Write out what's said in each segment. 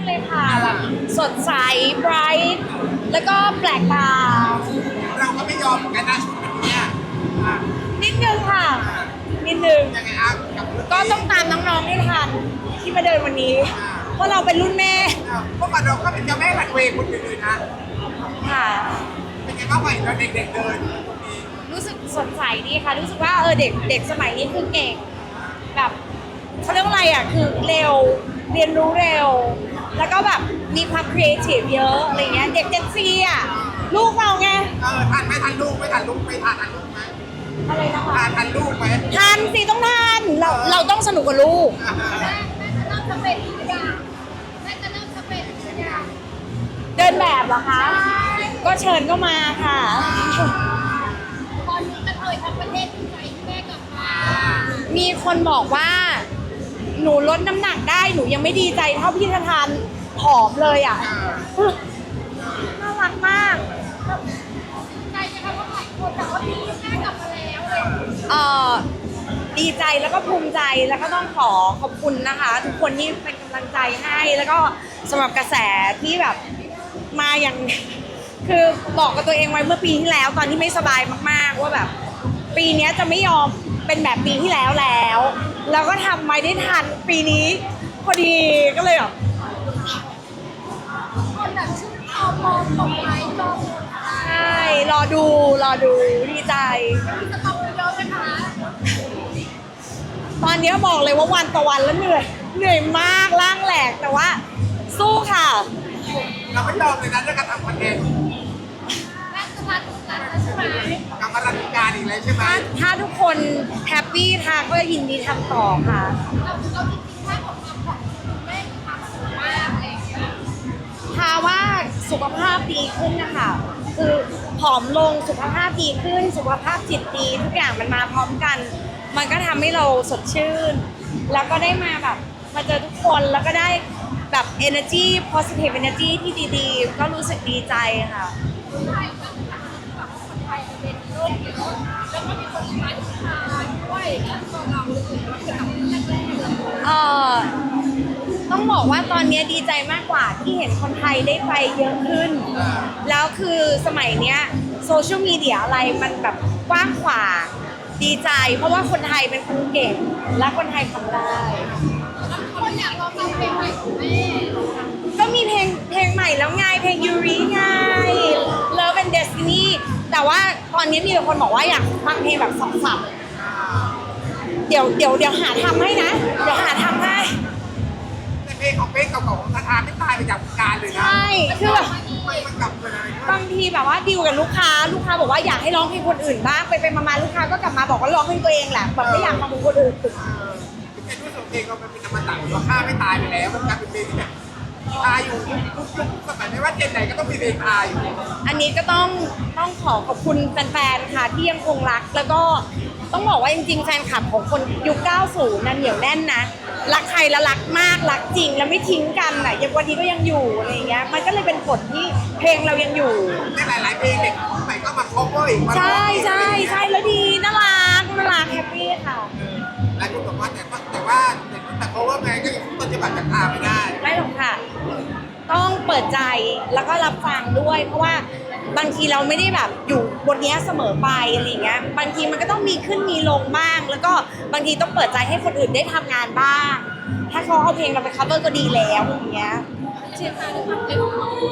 ากเลยค่ะแบบสดใส bright แล้วก็แปลกตา เราก็ไม่ยอมเหมือนกันนะชุดแบบเนี้ยอะนิดนึงค่ะ นิดนึง ยังไงอะกับรุ่นก็ต้องตามน้องๆให้ทันที่มาเดินวันนี้ เพราะเราเป็นรุ่นแม่อะพวกเราก็เป็นเจ้าแม่รันเวย์คนอื่นๆนะค่ะ เป็นไงบ้างไหมเราเด็กๆเดินมีรู้สึกสดใสดีค่ะ รู้สึกว่าเออเด็กเด็กสมัยนี้คือเก่งแบบเขาเรียกว่าอะไรอะคือเร็วเรียนรู้เร็ว แล้วก็แบบมีความครีเอทีฟเยอะอะไรเงี้ยเด็กเจนซีอะลูกเราไงเออทันไหมทันลูกไม่ทันลูกไม่ทันทันลูกไหมอะไรนะคะทันทันลูกไหมทันสิต้องทันเราเราต้องสนุกกับลูกอะแม่แม่จะเริ่มสเปนทุกอย่างแม่จะเริ่มสเปนทุกอย่างเดินแบบเหรอคะ ก็เชิญก็มาค่ะตอนนี้กระเทยทั้งประเทศดีใจที่แม่กลับมามีคนบอกว่า หนูลดน้ำหนักได้หนูยังไม่ดีใจเท่าพี่ททานผอมเลยอะน่ารักมากใจนะคะว่าหลายคนแต่ว่าพี่แม่กลับมาแล้วเลยเออดีใจแล้วก็ภูมิใจแล้วก็ต้องขอขอบคุณนะคะ ทุกคนที่เป็นกำลังใจให้แล้วก็สำหรับกระแสที่แบบมาอย่าง คือบอกกับตัวเองไว้เมื่อปีที่แล้ว ตอนที่ไม่สบายมาก ๆ ว่าแบบ ปีนี้จะไม่ยอมเป็นแบบปีที่แล้วแล้ว แล้วก็ทำไว้ได้ทันปีนี้ พอดีก็เลยแบบคนแบบชื่นชมมองตกไลค์มองใช่รอดูรอดูดีใจจะต้องเยอะนะคะตอนนี้บอกเลยว่าวันต่อวันแล้วเหนื่อยเหนื่อยมากร่างแหลกแต่ว่า สู้ค่ะ เราไม่ยอมเลยนะเรื่องการทำคอนเทนต์แม่จะรันรันแล้วใช่ไหมกลับมารันการอีกแล้วใช่ไหมถ้าถ้าทุก คนแฮปปี้ทางก็ยินดีทำต่อค่ะ เราเราจริงๆแค่ของเราของแม่มีความสุขมากอะไรอย่างเงี้ยทาว่าสุขภาพดีขึ้นนะคะ คือผอมลงสุขภาพดีขึ้น สุขภาพจิตดีทุกอย่างมันมาพร้อมกัน มันก็ทำให้เราสดชื่น แล้วก็ได้มาแบบมาเจอทุกคนแล้วก็ได้แบบ energy positive energy ที่ดีๆ ก็รู้สึกดีใจค่ะใช่ก็แบบคนไทยเป็นโรคเกี่ยทุกทางด้วยแล้วตัวเรารู้สึกว่าเป็นแบ เอ่อต้องบอกว่าตอนนี้ดีใจมากกว่าที่เห็นคนไทยได้ไปเยอะขึ้น แล้วคือสมัยเนี้ยโซเชียลมีเดียอะไรมันแบบกว้างขวางดีใจ เพราะว่าคนไทยเป็นคนเก่ง และคนไทยทำได้คนอยากลองฟังเพลงใหม่ของแม่ก็มีเพลงเพลงใหม่แล้วไงเพลงยูริไง Love and Destiny แต่ว่าตอนนี้มีแต่คนบอกว่าอยากฟังเพลงแบบสับๆเดี๋ยวเดี๋ยวเดี๋ยวหาทำให้นะ เดี๋ยวหาทำให้ในเพลงของเพลงเก่าๆของทาทาไม่ตายไปจากวงการเลยนะใช่คือแบบไม่มันกลับมาเลยบางทีแบบว่าดีลกับลูกค้าลูกค้าบอกว่าอยากให้ร้องเพลงคนอื่นบ้างไปไปมาๆลูกค้าก็กลับมาบอกว่าร้องเพลงตัวเองแหละแบบไม่อยากฟังเพลงคนอื่นเป็นรู้สึกเพลงเรามันเป็นอมตะหรือว่าฆ่าไม่ตายไปแล้วมันกลายเป็นเพลงที่แบบ ตายอยู่ทุกยุคสมัยไม่ว่าเจนไหนก็ต้องมีเพลงตายอยู่อันนี้ก็ต้องต้องขอขอบคุณแฟนๆ ค่ะที่ยังคงรัก แล้วก็ต้องบอกว่าจริงๆ แฟนคลับของคนยุค 90 นั้นเหนียวแน่นนะ รักใครแล้วรักมาก รักจริงแล้วไม่ทิ้งกันอะยังวันนี้ก็ยังอยู่อะไรอย่างเงี้ย มันก็เลยเป็นผลที่เพลงเรายังอยู่ ในหลายๆเพลงเด็กรุ่นใหม่ก็มา cover อีกมาร้องใช่อีกใช่ใช่แล้วดีน่ารักน่ารักแฮปปี้ค่ะ หลายคนบอกว่าแต่ว่าแต่ว่าเด็กรุ่นแต่ cover แมนก็ยังต้นฉบับจากอาไม่ได้ ใจแล้วก็รับฟังด้วย เพราะว่าบางทีเราไม่ได้แบบอยู่บนเนี้ยเสมอไปอะไรอย่างเงี้ยบางทีมันก็ต้องมีขึ้นมีลงบ้าง แล้วก็บางทีต้องเปิดใจให้คนอื่นได้ทำงานบ้าง ถ้าเขาเอาเพลงเราไป cover ก็ดีแล้วอย่างเงี้ยเชียร์มาด้วยความเต็มที่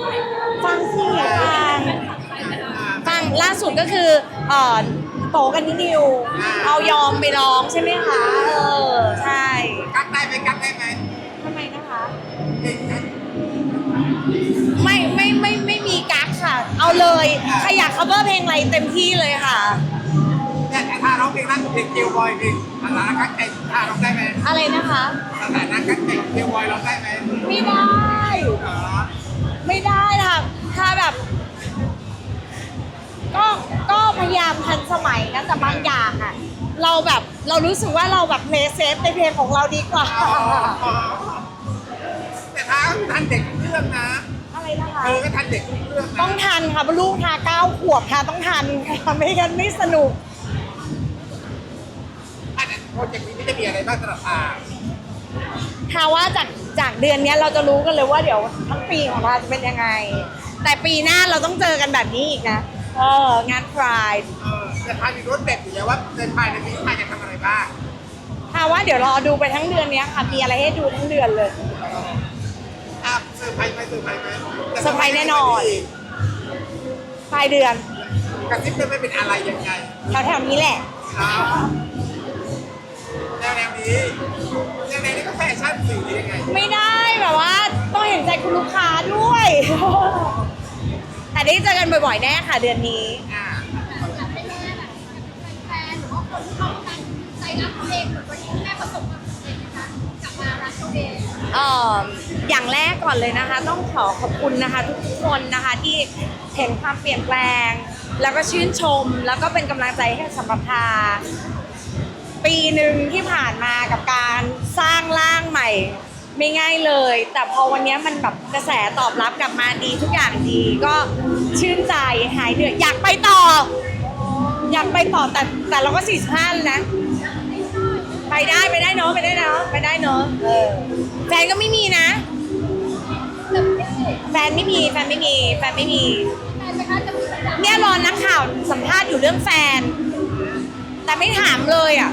ฟังสิฟังฟังล่าสุดก็คือเอ่อโตกันนิดนิว เอายอมไปร้องใช่ไหมคะ เออ ใช่ กักได้ไหมกักได้ไหมทำไมนะคะเด็กนะ ไม่ไม่ไม่ไม่มีกั๊กค่ะ เอาเลยใครอยาก cover เพลงอะไรเต็มที่เลยค่ะ เนี่ยแต่ถ้าร้องเพลงนั้นเพลงเกลบอยเพลงสถานะกักใจถ้าร้องได้ไหมอะไรนะคะ สถานะกักใจเกลบอยร้องได้ไหมไม่ได้ อ๋อไม่ได้ค่ะถ้าแบบ ก็ก็พยายามทันสมัยนะแต่บางอย่างอะเราแบบเรารู้สึกว่าเราแบบเพลย์เซฟในเพลงของเราดีกว่า แต่ถ้าทันเด็กทุก เรื่องนะ อะไรนะคะ เธอก็ทันเด็กทุกเรื่องต้องนะทันค่ะเพราะลูกทาเก้าขวบค่ะต้องทันค่ะไม่งั้นไม่สนุก อันนั้นโปรเจกต์นี้ไม่ได้มีอะไรบ้างสำหรับอาค่ะว่าจากจากเดือนเนี้ยเราจะรู้กันเลยว่าเดี๋ยวทั้งปีของเราจะเป็นยังไง แต่ปีหน้าเราต้องเจอกันแบบนี้อีกนะเอองานพรายเออแต่ทายมีรถเด็ดอยู่แล้วว่าในภายในปีนี้ทายจะทำอะไรบ้าง ค่ะว่าเดี๋ยวรอดูไปทั้งเดือนเนี้ยค่ะมีอะไรให้ดูทั้งเดือนเลย อะเซอร์ไพรส์ไหมเซอร์ไพรส์ไหมเซอร์ไพรส์แน่นอน ปลายเดือนกระซิบได้ไม่เป็นอะไรยังไงแถวๆนี้แหละอ้าวแนวแนวนี้แนวแนวนี้ก็แฟชั่นสื่อยังไงไม่ได้แบบว่าต้องเห็นใจคุณลูกค้าด้วย แต่ได้เจอกันบ่อยๆแน่ค่ะเดือนนี้ อ่าอยากให้แม่แบบแฟนๆหรือว่าคนที่เขากำลังใจรักตัวเองเหมือนวันนี้แม่ป เอ่ออย่างแรกก่อนเลยนะคะ ต้องขอขอบคุณนะคะ ทุกๆคนนะคะที่เห็นความเปลี่ยนแปลง แล้วก็ชื่นชม แล้วก็เป็นกำลังใจให้สำหรับทา ปีหนึ่งที่ผ่านมากับการสร้างร่างใหม่ ไม่ง่ายเลย แต่พอวันนี้มันแบบกระแสตอบรับกลับมาดีทุกอย่างดีก็ชื่นใจหายเหนื่อยอยากไปต่อ อยากไปต่อแต่แต่เราก็ 45แล้วนะ ไปได้ไปได้เนาะไปได้เนาะไปได้เนาะเออแฟนก็ไม่มีนะ แฟนไม่มีแฟนไม่มีแฟนไม่มีแฟนนะคะจะมีสัญญาเนี่ยรอนักข่าวสัมภาษณ์อยู่เรื่องแฟน แต่ไม่ถามเลยอะ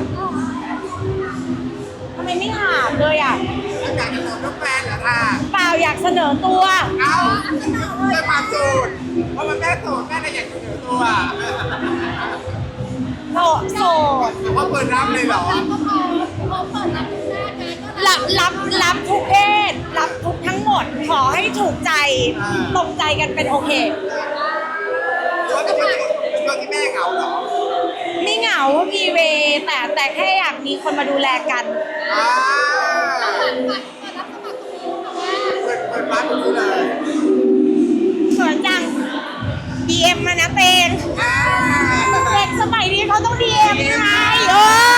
ทำไมไม่ถามเลยอะแล้วอยากจะบอกน้องแฟนเหรอท่าเปล่าอยากเสนอตัว เอาด้วยความโสดเพราะมันแม่โสดแม่เลยอยากเสนอตัวโส หรือว่าเปิดรับเลยเหรอก็พอพอเปิดรับหน้างานก็รับรับรับทุกเพศ รับทุกทั้งหมด ขอให้ถูกใจอ่า ตรงใจกันเป็นโอเค หรือว่าเป็นช่วงที่เป็นช่วงที่แม่เหงาเหรอไม่เหงามีเวแต่แต่แค่อยากมีคนมาดูแลกัน อ่าเปิดรับสมัครตรงนี้ค่ะว่าเปิดเปิดบ้านตรงนี้เลยสวนจัง DM มานะเตงอ่าเดีเขาต้องดีเอ็มไงโออ